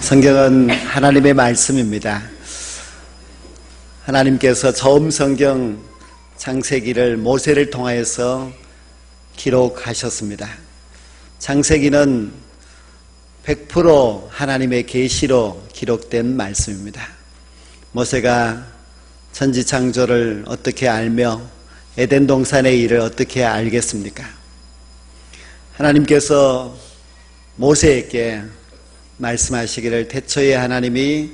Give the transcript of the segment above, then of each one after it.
성경은 하나님의 말씀입니다. 하나님께서 처음 성경 창세기를 모세를 통하여서 기록하셨습니다. 창세기는 100% 하나님의 계시로 기록된 말씀입니다. 모세가 천지 창조를 어떻게 알며 에덴 동산의 일을 어떻게 알겠습니까? 하나님께서 모세에게 말씀하시기를 태초에 하나님이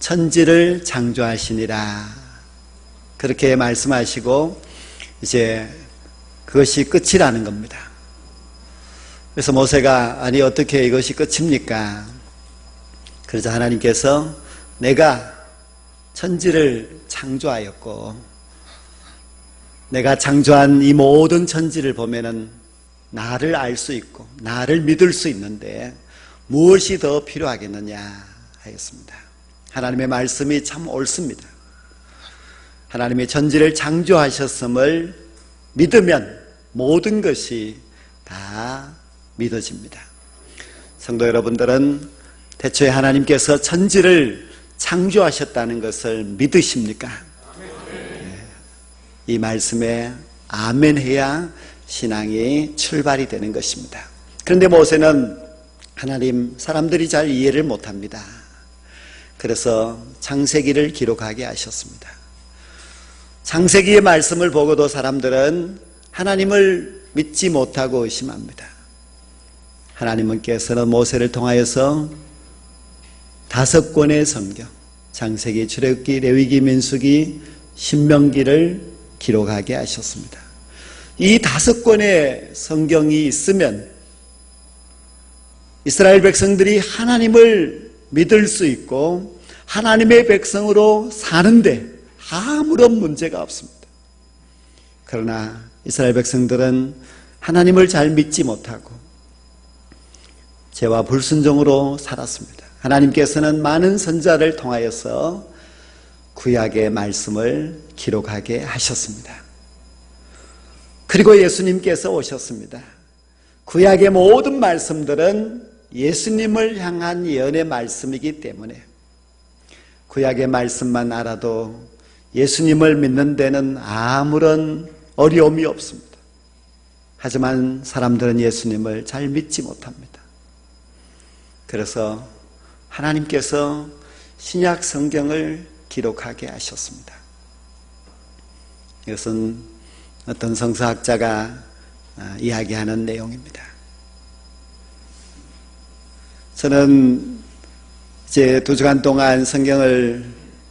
천지를 창조하시니라. 그렇게 말씀하시고 이제 그것이 끝이라는 겁니다. 그래서 모세가 아니 어떻게 이것이 끝입니까? 그러자 하나님께서 내가 천지를 창조하였고 내가 창조한 이 모든 천지를 보면은 나를 알 수 있고 나를 믿을 수 있는데 무엇이 더 필요하겠느냐 하였습니다. 하나님의 말씀이 참 옳습니다. 하나님의 천지를 창조하셨음을 믿으면 모든 것이 다 믿어집니다. 성도 여러분들은 대초에 하나님께서 천지를 창조하셨다는 것을 믿으십니까? 네. 이 말씀에 아멘 해야 신앙이 출발이 되는 것입니다. 그런데 모세는 하나님 사람들이 잘 이해를 못합니다. 그래서 창세기를 기록하게 하셨습니다. 창세기의 말씀을 보고도 사람들은 하나님을 믿지 못하고 의심합니다. 하나님께서는 모세를 통하여서 다섯 권의 성경, 창세기, 출애굽기, 레위기, 민수기, 신명기를 기록하게 하셨습니다. 이 다섯 권의 성경이 있으면 이스라엘 백성들이 하나님을 믿을 수 있고 하나님의 백성으로 사는데 아무런 문제가 없습니다. 그러나 이스라엘 백성들은 하나님을 잘 믿지 못하고 죄와 불순종으로 살았습니다. 하나님께서는 많은 선자를 통하여서 구약의 말씀을 기록하게 하셨습니다. 그리고 예수님께서 오셨습니다. 구약의 모든 말씀들은 예수님을 향한 예언의 말씀이기 때문에 구약의 말씀만 알아도 예수님을 믿는 데는 아무런 어려움이 없습니다. 하지만 사람들은 예수님을 잘 믿지 못합니다. 그래서 하나님께서 신약 성경을 기록하게 하셨습니다. 이것은 어떤 성서학자가 아, 이야기하는 내용입니다. 저는 이제 두 주간 동안 성경을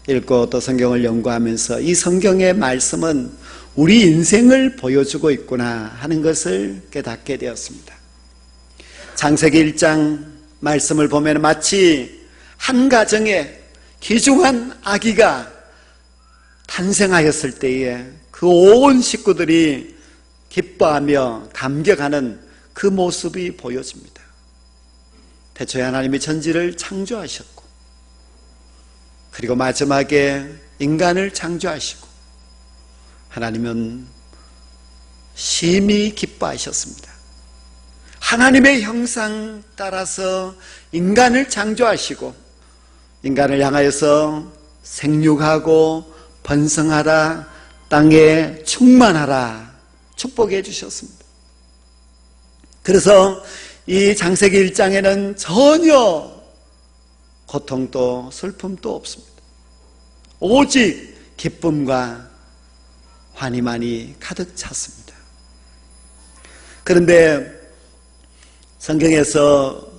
읽고 또 성경을 연구하면서 이 성경의 말씀은 우리 인생을 보여주고 있구나 하는 것을 깨닫게 되었습니다. 창세기 1장 말씀을 보면 마치 한 가정에 귀중한 아기가 탄생하였을 때에 그 온 식구들이 기뻐하며 감격하는 그 모습이 보여집니다. 태초에 하나님이 천지를 창조하셨고, 그리고 마지막에 인간을 창조하시고, 하나님은 심히 기뻐하셨습니다. 하나님의 형상 따라서 인간을 창조하시고, 인간을 향하여서 생육하고 번성하라, 땅에 충만하라 축복해 주셨습니다. 그래서 이 장세기 1장에는 전혀 고통도 슬픔도 없습니다. 오직 기쁨과 환희만이 가득 찼습니다. 그런데 성경에서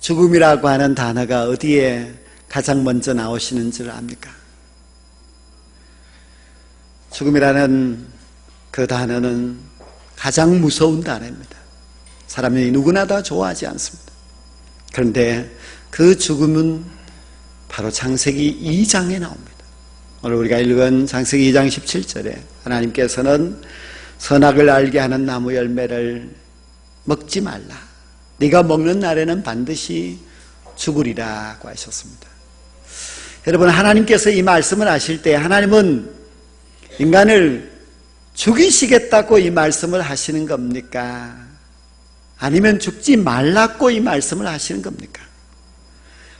죽음이라고 하는 단어가 어디에 가장 먼저 나오시는 줄 압니까? 죽음이라는 그 단어는 가장 무서운 단어입니다. 사람이 누구나 다 좋아하지 않습니다. 그런데 그 죽음은 바로 창세기 2장에 나옵니다. 오늘 우리가 읽은 창세기 2장 17절에 하나님께서는 선악을 알게 하는 나무 열매를 먹지 말라. 네가 먹는 날에는 반드시 죽으리라고 하셨습니다. 여러분 하나님께서 이 말씀을 하실 때 하나님은 인간을 죽이시겠다고 이 말씀을 하시는 겁니까? 아니면 죽지 말라고 이 말씀을 하시는 겁니까?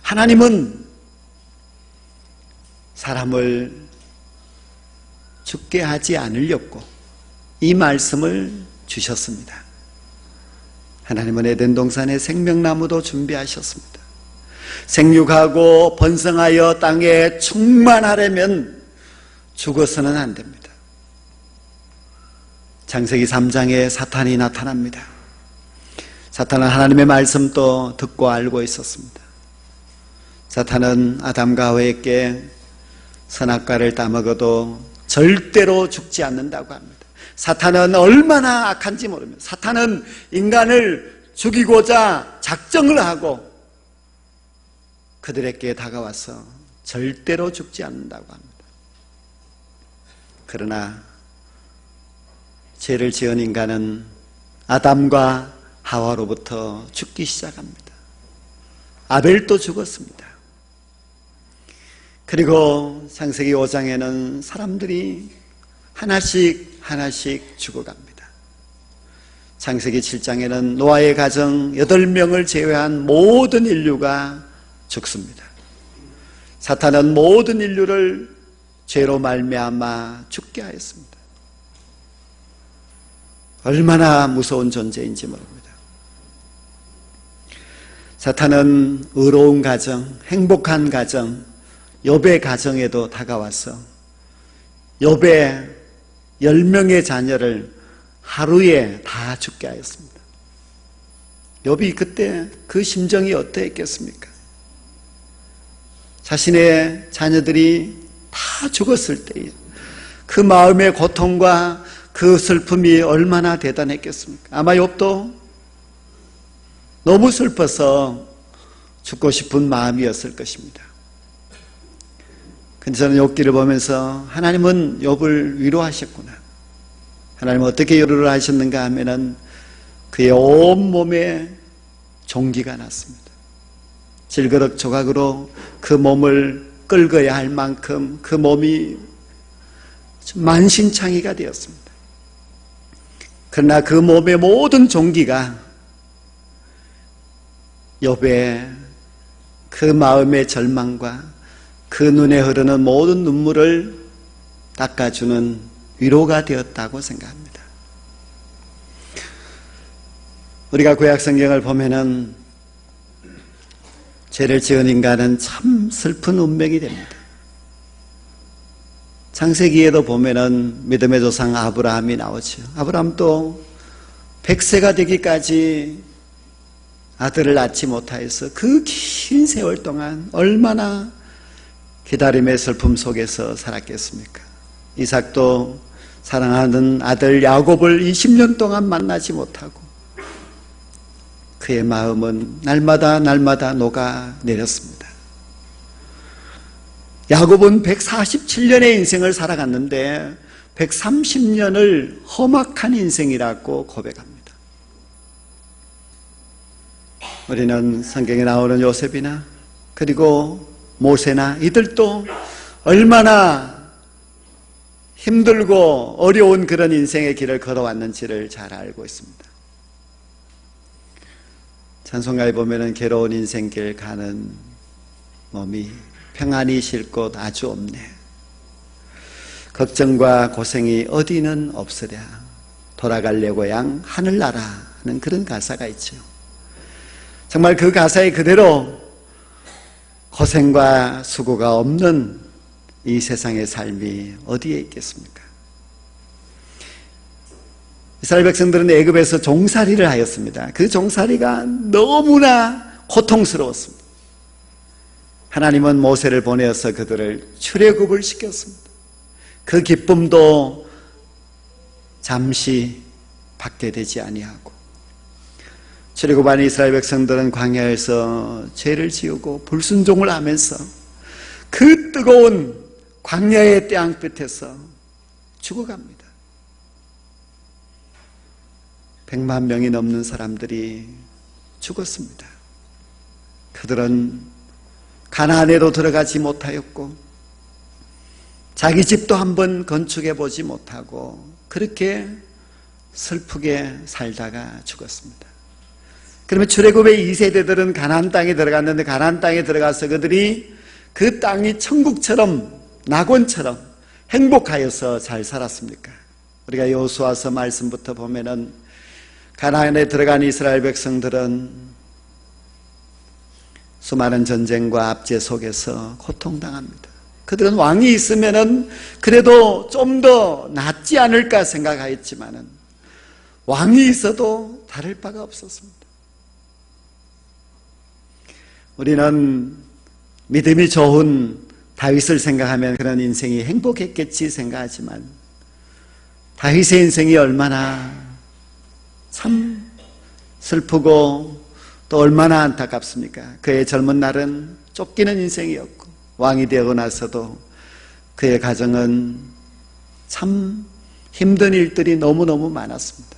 하나님은 사람을 죽게 하지 않으려고 이 말씀을 주셨습니다. 하나님은 에덴 동산에 생명나무도 준비하셨습니다. 생육하고 번성하여 땅에 충만하려면 죽어서는 안 됩니다. 창세기 3장에 사탄이 나타납니다. 사탄은 하나님의 말씀도 듣고 알고 있었습니다. 사탄은 아담과 하와에게 선악과를 따먹어도 절대로 죽지 않는다고 합니다. 사탄은 얼마나 악한지 모릅니다. 사탄은 인간을 죽이고자 작정을 하고 그들에게 다가와서 절대로 죽지 않는다고 합니다. 그러나 죄를 지은 인간은 아담과 하와로부터 죽기 시작합니다. 아벨도 죽었습니다. 그리고 창세기 5장에는 사람들이 하나씩 하나씩 죽어갑니다. 창세기 7장에는 노아의 가정 8명을 제외한 모든 인류가 죽습니다. 사탄은 모든 인류를 죄로 말미암아 죽게 하였습니다. 얼마나 무서운 존재인지 모릅니다. 사탄은 의로운 가정, 행복한 가정, 욥의 가정에도 다가와서 욥의 열 명의 자녀를 하루에 다 죽게 하였습니다. 욥이 그때 그 심정이 어떠했겠습니까? 자신의 자녀들이 다 죽었을 때에 그 마음의 고통과 그 슬픔이 얼마나 대단했겠습니까? 아마 욥도 너무 슬퍼서 죽고 싶은 마음이었을 것입니다. 근데 저는 욥기를 보면서 하나님은 욥을 위로하셨구나. 하나님은 어떻게 위로를 하셨는가 하면은 그의 온 몸에 종기가 났습니다. 질그럭 조각으로 그 몸을 끌어야 할 만큼 그 몸이 만신창이가 되었습니다. 그러나 그 몸의 모든 종기가 욥의 그 마음의 절망과 그 눈에 흐르는 모든 눈물을 닦아주는 위로가 되었다고 생각합니다. 우리가 구약 성경을 보면은 죄를 지은 인간은 참 슬픈 운명이 됩니다. 창세기에도 보면은 믿음의 조상 아브라함이 나오죠. 아브라함도 100세가 되기까지 아들을 낳지 못하여서 그 긴 세월 동안 얼마나 기다림의 슬픔 속에서 살았겠습니까? 이삭도 사랑하는 아들 야곱을 20년 동안 만나지 못하고 그의 마음은 날마다 날마다 녹아 내렸습니다. 야곱은 147년의 인생을 살아갔는데 130년을 험악한 인생이라고 고백합니다. 우리는 성경에 나오는 요셉이나 그리고 모세나 이들도 얼마나 힘들고 어려운 그런 인생의 길을 걸어왔는지를 잘 알고 있습니다. 찬송가에 보면은 괴로운 인생길 가는 몸이 평안히 쉴 곳 아주 없네. 걱정과 고생이 어디는 없으랴. 돌아가려고 양 하늘나라 하는 그런 가사가 있죠. 정말 그 가사에 그대로 고생과 수고가 없는 이 세상의 삶이 어디에 있겠습니까? 이스라엘 백성들은 애굽에서 종살이를 하였습니다. 그 종살이가 너무나 고통스러웠습니다. 하나님은 모세를 보내어서 그들을 출애굽을 시켰습니다. 그 기쁨도 잠시 받게 되지 아니하고 출애굽한 이스라엘 백성들은 광야에서 죄를 지우고 불순종을 하면서 그 뜨거운 광야의 땅끝에서 죽어갑니다. 백만 명이 넘는 사람들이 죽었습니다. 그들은 가나안에도 들어가지 못하였고 자기 집도 한번 건축해 보지 못하고 그렇게 슬프게 살다가 죽었습니다. 그러면 출애굽의 2세대들은 가나안 땅에 들어갔는데 가나안 땅에 들어가서 그들이 그 땅이 천국처럼 낙원처럼 행복하여서 잘 살았습니까? 우리가 여호수아서 말씀부터 보면은 가나안에 들어간 이스라엘 백성들은 수많은 전쟁과 압제 속에서 고통당합니다. 그들은 왕이 있으면은 그래도 좀 더 낫지 않을까 생각하였지만은 왕이 있어도 다를 바가 없었습니다. 우리는 믿음이 좋은 다윗을 생각하면 그런 인생이 행복했겠지 생각하지만 다윗의 인생이 얼마나 참 슬프고 또 얼마나 안타깝습니까? 그의 젊은 날은 쫓기는 인생이었고 왕이 되고 나서도 그의 가정은 참 힘든 일들이 너무너무 많았습니다.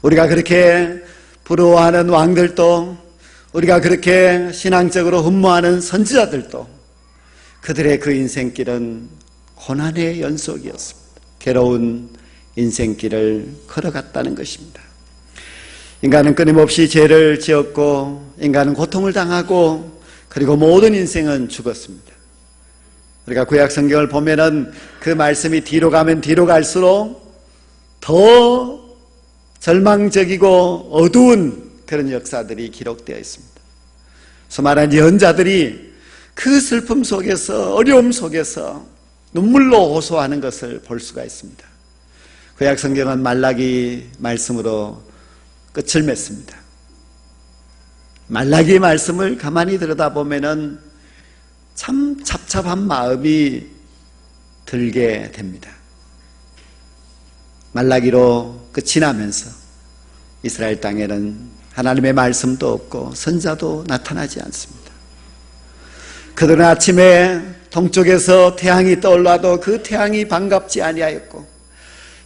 우리가 그렇게 부러워하는 왕들도 우리가 그렇게 신앙적으로 흠모하는 선지자들도 그들의 그 인생길은 고난의 연속이었습니다. 괴로운 인생길을 걸어갔다는 것입니다. 인간은 끊임없이 죄를 지었고 인간은 고통을 당하고 그리고 모든 인생은 죽었습니다. 우리가 구약 성경을 보면은 그 말씀이 뒤로 가면 뒤로 갈수록 더 절망적이고 어두운 그런 역사들이 기록되어 있습니다. 수많은 예언자들이 그 슬픔 속에서 어려움 속에서 눈물로 호소하는 것을 볼 수가 있습니다. 구약 성경은 말라기 말씀으로 끝을 맺습니다. 말라기 말씀을 가만히 들여다보면은 참 잡잡한 마음이 들게 됩니다. 말라기로 끝이 나면서 이스라엘 땅에는 하나님의 말씀도 없고 선자도 나타나지 않습니다. 그들은 아침에 동쪽에서 태양이 떠올라도 그 태양이 반갑지 아니하였고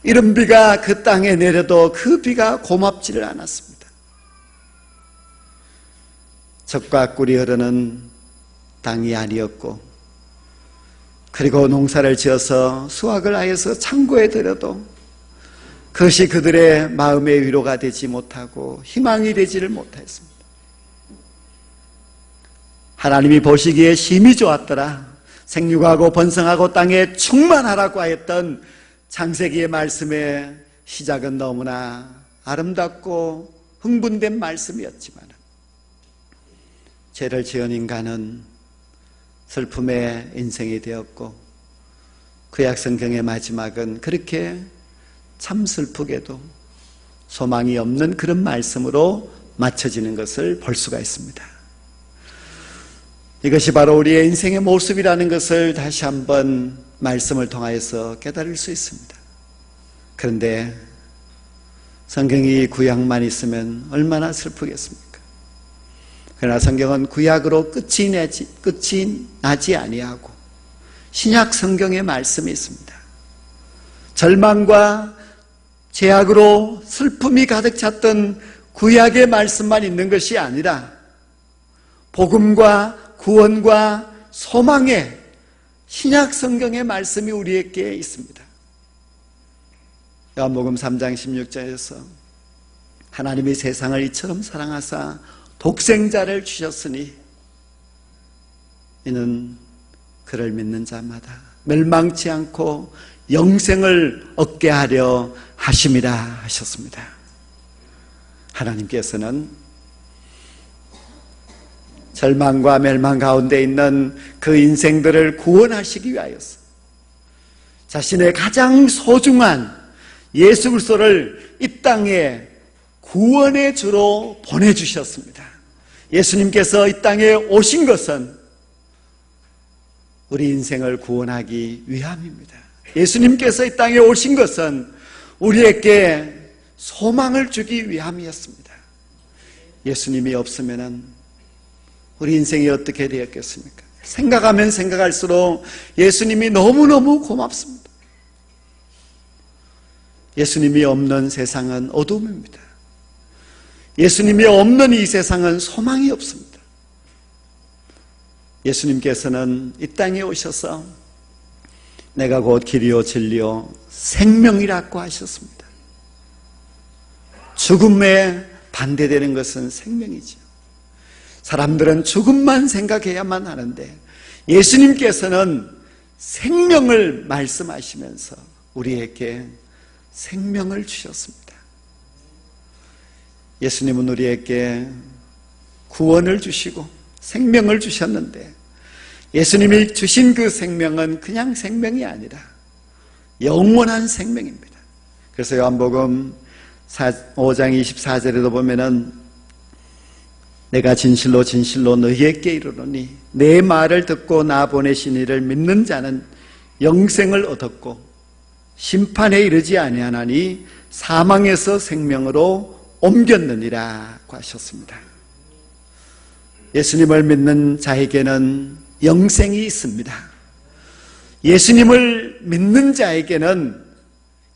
이른 비가 그 땅에 내려도 그 비가 고맙지를 않았습니다. 적과 꿀이 흐르는 땅이 아니었고 그리고 농사를 지어서 수확을 하여서 창고에 들여도 그것이 그들의 마음의 위로가 되지 못하고 희망이 되지를 못했습니다. 하나님이 보시기에 심히 좋았더라. 생육하고 번성하고 땅에 충만하라고 하였던 창세기의 말씀의 시작은 너무나 아름답고 흥분된 말씀이었지만 죄를 지은 인간은 슬픔의 인생이 되었고 구약 성경의 마지막은 그렇게 참 슬프게도 소망이 없는 그런 말씀으로 맞춰지는 것을 볼 수가 있습니다. 이것이 바로 우리의 인생의 모습이라는 것을 다시 한번 말씀을 통하여서 깨달을 수 있습니다. 그런데 성경이 구약만 있으면 얼마나 슬프겠습니까? 그러나 성경은 구약으로 끝이 나지, 끝이 나지 아니하고 신약 성경의 말씀이 있습니다. 절망과 제약으로 슬픔이 가득 찼던 구약의 말씀만 있는 것이 아니라 복음과 구원과 소망의 신약 성경의 말씀이 우리에게 있습니다. 요한복음 3장 16절에서 하나님이 세상을 이처럼 사랑하사 독생자를 주셨으니 이는 그를 믿는 자마다 멸망치 않고 영생을 얻게 하려 하심이라 하셨습니다. 하나님께서는 절망과 멸망 가운데 있는 그 인생들을 구원하시기 위하여서 자신의 가장 소중한 예수 그리스도를 이 땅에 구원의 주로 보내 주셨습니다. 예수님께서 이 땅에 오신 것은 우리 인생을 구원하기 위함입니다. 예수님께서 이 땅에 오신 것은 우리에게 소망을 주기 위함이었습니다. 예수님이 없으면 우리 인생이 어떻게 되었겠습니까? 생각하면 생각할수록 예수님이 너무너무 고맙습니다. 예수님이 없는 세상은 어둠입니다. 예수님이 없는 이 세상은 소망이 없습니다. 예수님께서는 이 땅에 오셔서 내가 곧 길이요 진리요 생명이라고 하셨습니다. 죽음의 반대되는 것은 생명이죠. 사람들은 죽음만 생각해야만 하는데 예수님께서는 생명을 말씀하시면서 우리에게 생명을 주셨습니다. 예수님은 우리에게 구원을 주시고 생명을 주셨는데 예수님이 주신 그 생명은 그냥 생명이 아니라 영원한 생명입니다. 그래서 요한복음 5장 24절에도 보면은 내가 진실로 진실로 너희에게 이르노니 내 말을 듣고 나 보내신 이를 믿는 자는 영생을 얻었고 심판에 이르지 아니하나니 사망에서 생명으로 옮겼느니라고 하셨습니다. 예수님을 믿는 자에게는 영생이 있습니다. 예수님을 믿는 자에게는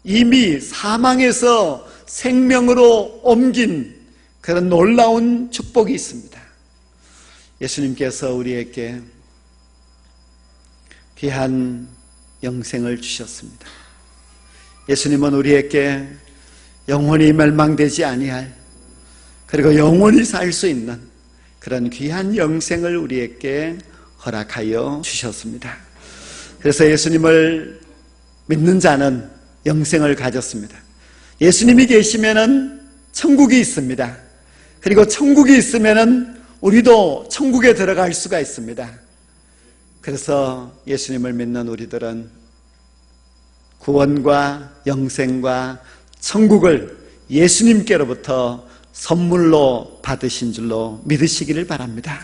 이미 사망에서 생명으로 옮긴 그런 놀라운 축복이 있습니다. 예수님께서 우리에게 귀한 영생을 주셨습니다. 예수님은 우리에게 영원히 멸망되지 아니할 그리고 영원히 살 수 있는 그런 귀한 영생을 우리에게 허락하여 주셨습니다. 그래서 예수님을 믿는 자는 영생을 가졌습니다. 예수님이 계시면은 천국이 있습니다. 그리고 천국이 있으면은 우리도 천국에 들어갈 수가 있습니다. 그래서 예수님을 믿는 우리들은 구원과 영생과 천국을 예수님께로부터 선물로 받으신 줄로 믿으시기를 바랍니다.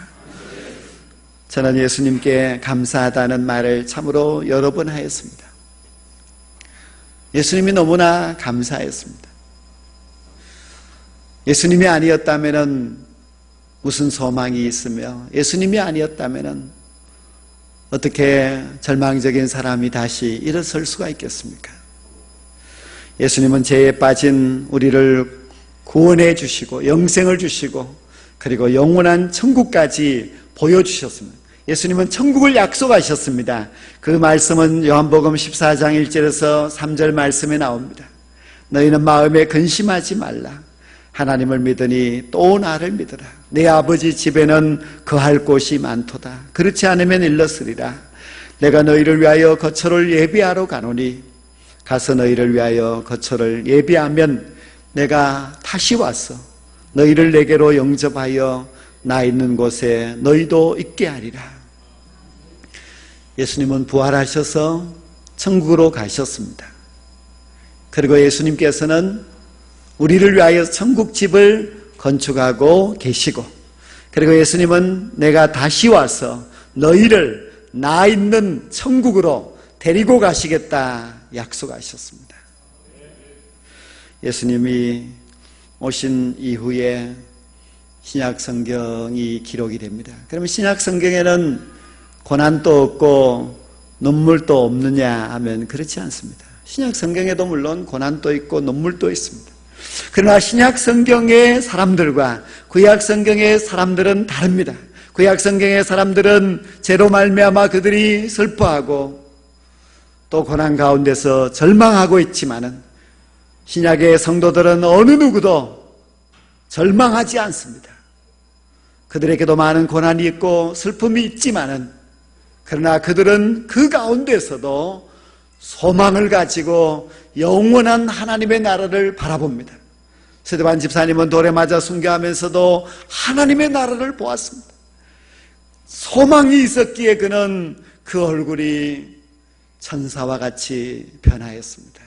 저는 예수님께 감사하다는 말을 참으로 여러 번 하였습니다. 예수님이 너무나 감사했습니다. 예수님이 아니었다면 무슨 소망이 있으며 예수님이 아니었다면 어떻게 절망적인 사람이 다시 일어설 수가 있겠습니까? 예수님은 죄에 빠진 우리를 구원해 주시고 영생을 주시고 그리고 영원한 천국까지 보여주셨습니다. 예수님은 천국을 약속하셨습니다. 그 말씀은 요한복음 14장 1절에서 3절 말씀에 나옵니다. 너희는 마음에 근심하지 말라. 하나님을 믿으니 또 나를 믿으라. 내 아버지 집에는 거할 곳이 많도다. 그렇지 않으면 일렀으리라. 내가 너희를 위하여 거처를 예비하러 가노니 가서 너희를 위하여 거처를 예비하면 내가 다시 와서 너희를 내게로 영접하여 나 있는 곳에 너희도 있게 하리라. 예수님은 부활하셔서 천국으로 가셨습니다. 그리고 예수님께서는 우리를 위하여 천국집을 건축하고 계시고 그리고 예수님은 내가 다시 와서 너희를 나 있는 천국으로 데리고 가시겠다 약속하셨습니다. 예수님이 오신 이후에 신약 성경이 기록이 됩니다. 그러면 신약 성경에는 고난도 없고 눈물도 없느냐 하면 그렇지 않습니다. 신약 성경에도 물론 고난도 있고 눈물도 있습니다. 그러나 신약 성경의 사람들과 구약 성경의 사람들은 다릅니다. 구약 성경의 사람들은 죄로 말미암아 그들이 슬퍼하고 또 고난 가운데서 절망하고 있지만은 신약의 성도들은 어느 누구도 절망하지 않습니다. 그들에게도 많은 고난이 있고 슬픔이 있지만은 그러나 그들은 그 가운데서도 소망을 가지고 영원한 하나님의 나라를 바라봅니다. 세대반 집사님은 돌에 맞아 순교하면서도 하나님의 나라를 보았습니다. 소망이 있었기에 그는 그 얼굴이 천사와 같이 변하였습니다.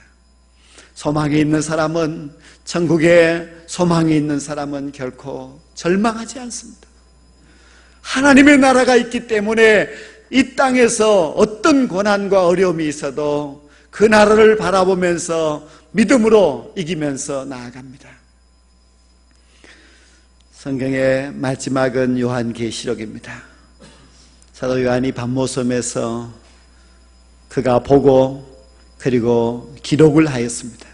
소망이 있는 사람은 천국에 소망이 있는 사람은 결코 절망하지 않습니다. 하나님의 나라가 있기 때문에 이 땅에서 어떤 고난과 어려움이 있어도 그 나라를 바라보면서 믿음으로 이기면서 나아갑니다. 성경의 마지막은 요한계시록입니다. 사도 요한이 밤모섬에서 그가 보고 그리고 기록을 하였습니다.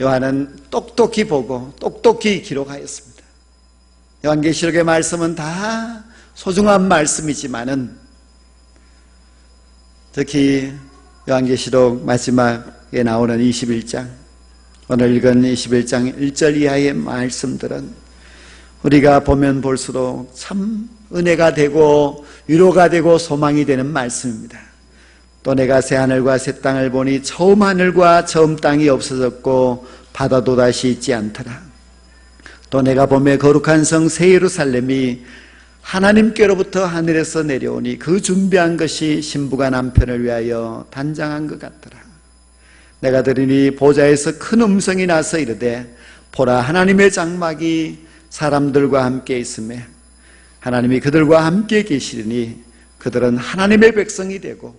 요한은 똑똑히 보고 똑똑히 기록하였습니다. 요한계시록의 말씀은 다 소중한 말씀이지만은 특히 요한계시록 마지막에 나오는 21장 오늘 읽은 21장 1절 이하의 말씀들은 우리가 보면 볼수록 참 은혜가 되고 위로가 되고 소망이 되는 말씀입니다. 또 내가 새 하늘과 새 땅을 보니 처음 하늘과 처음 땅이 없어졌고 바다도 다시 있지 않더라. 또 내가 봄에 거룩한 성 새 예루살렘이 하나님께로부터 하늘에서 내려오니 그 준비한 것이 신부가 남편을 위하여 단장한 것 같더라. 내가 들으니 보좌에서 큰 음성이 나서 이르되 보라 하나님의 장막이 사람들과 함께 있음에 하나님이 그들과 함께 계시리니 그들은 하나님의 백성이 되고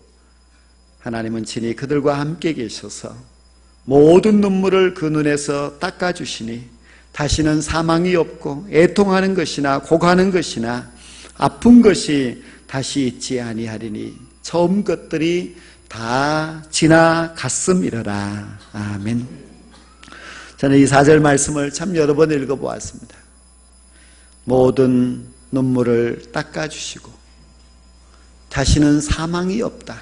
하나님은 친히 그들과 함께 계셔서 모든 눈물을 그 눈에서 닦아주시니 다시는 사망이 없고 애통하는 것이나 고가는 것이나 아픈 것이 다시 있지 아니하리니 처음 것들이 다 지나갔음이러라. 아멘. 저는 이 사절 말씀을 참 여러 번 읽어보았습니다. 모든 눈물을 닦아주시고 다시는 사망이 없다.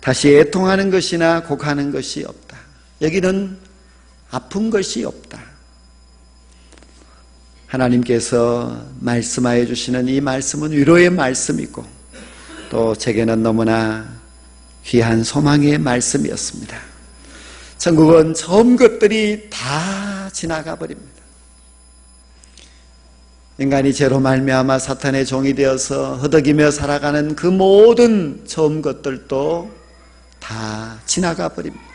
다시 애통하는 것이나 곡하는 것이 없다. 여기는 아픈 것이 없다. 하나님께서 말씀하여 주시는 이 말씀은 위로의 말씀이고 또 제게는 너무나 귀한 소망의 말씀이었습니다. 천국은 처음 것들이 다 지나가 버립니다. 인간이 죄로 말미암아 사탄의 종이 되어서 허덕이며 살아가는 그 모든 처음 것들도 다 지나가 버립니다.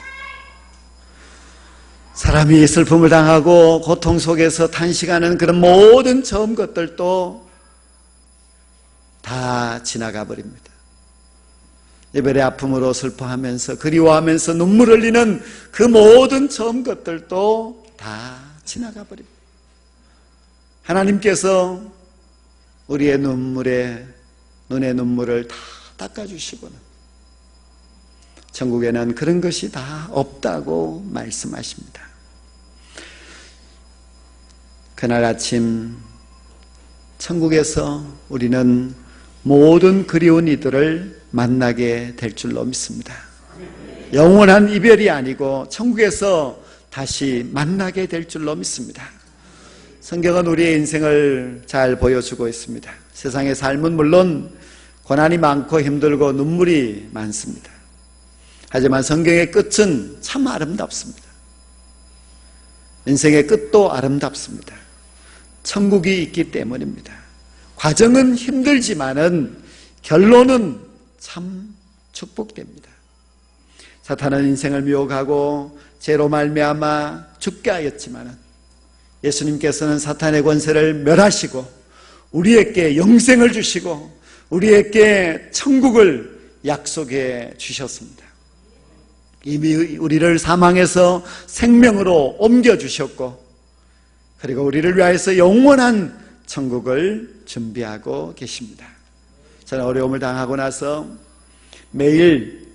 사람이 슬픔을 당하고 고통 속에서 탄식하는 그런 모든 처음 것들도 다 지나가 버립니다. 이별의 아픔으로 슬퍼하면서 그리워하면서 눈물 흘리는 그 모든 처음 것들도 다 지나가 버립니다. 하나님께서 우리의 눈물에 눈의 눈물을 다 닦아주시고는 천국에는 그런 것이 다 없다고 말씀하십니다. 그날 아침 천국에서 우리는 모든 그리운 이들을 만나게 될 줄로 믿습니다. 영원한 이별이 아니고 천국에서 다시 만나게 될 줄로 믿습니다. 성경은 우리의 인생을 잘 보여주고 있습니다. 세상의 삶은 물론 고난이 많고 힘들고 눈물이 많습니다. 하지만 성경의 끝은 참 아름답습니다. 인생의 끝도 아름답습니다. 천국이 있기 때문입니다. 과정은 힘들지만은 결론은 참 축복됩니다. 사탄은 인생을 미혹하고 죄로 말미암아 죽게 하였지만은 예수님께서는 사탄의 권세를 멸하시고 우리에게 영생을 주시고 우리에게 천국을 약속해 주셨습니다. 이미 우리를 사망에서 생명으로 옮겨 주셨고 그리고 우리를 위하여서 영원한 천국을 준비하고 계십니다. 저는 어려움을 당하고 나서 매일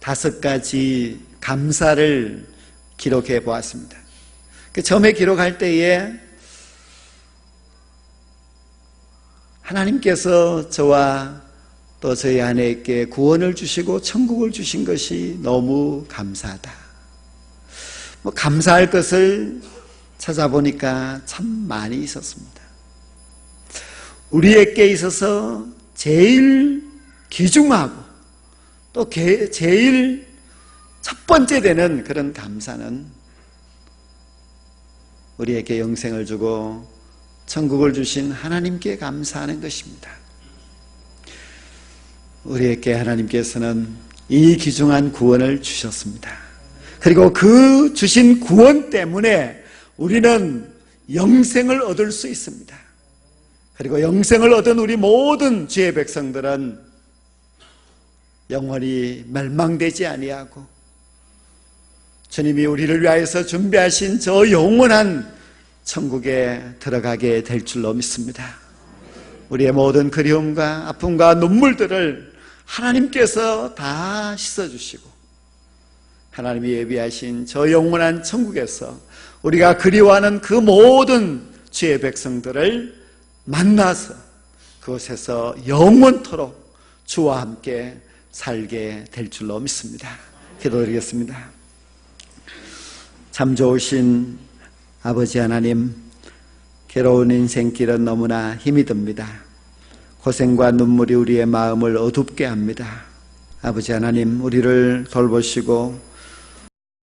다섯 가지 감사를 기록해 보았습니다. 그 처음에 기록할 때에 하나님께서 저와 또 저희 아내에게 구원을 주시고 천국을 주신 것이 너무 감사하다. 뭐 감사할 것을 찾아보니까 참 많이 있었습니다. 우리에게 있어서 제일 귀중하고 또 제일 첫 번째 되는 그런 감사는 우리에게 영생을 주고 천국을 주신 하나님께 감사하는 것입니다. 우리에게 하나님께서는 이 귀중한 구원을 주셨습니다. 그리고 그 주신 구원 때문에 우리는 영생을 얻을 수 있습니다. 그리고 영생을 얻은 우리 모든 주의 백성들은 영원히 멸망되지 아니하고 주님이 우리를 위하여서 준비하신 저 영원한 천국에 들어가게 될 줄로 믿습니다. 우리의 모든 그리움과 아픔과 눈물들을 하나님께서 다 씻어주시고 하나님이 예비하신 저 영원한 천국에서 우리가 그리워하는 그 모든 주의 백성들을 만나서 그곳에서 영원토록 주와 함께 살게 될 줄로 믿습니다. 기도드리겠습니다. 참 좋으신 아버지 하나님, 괴로운 인생길은 너무나 힘이 듭니다. 고생과 눈물이 우리의 마음을 어둡게 합니다. 아버지 하나님, 우리를 돌보시고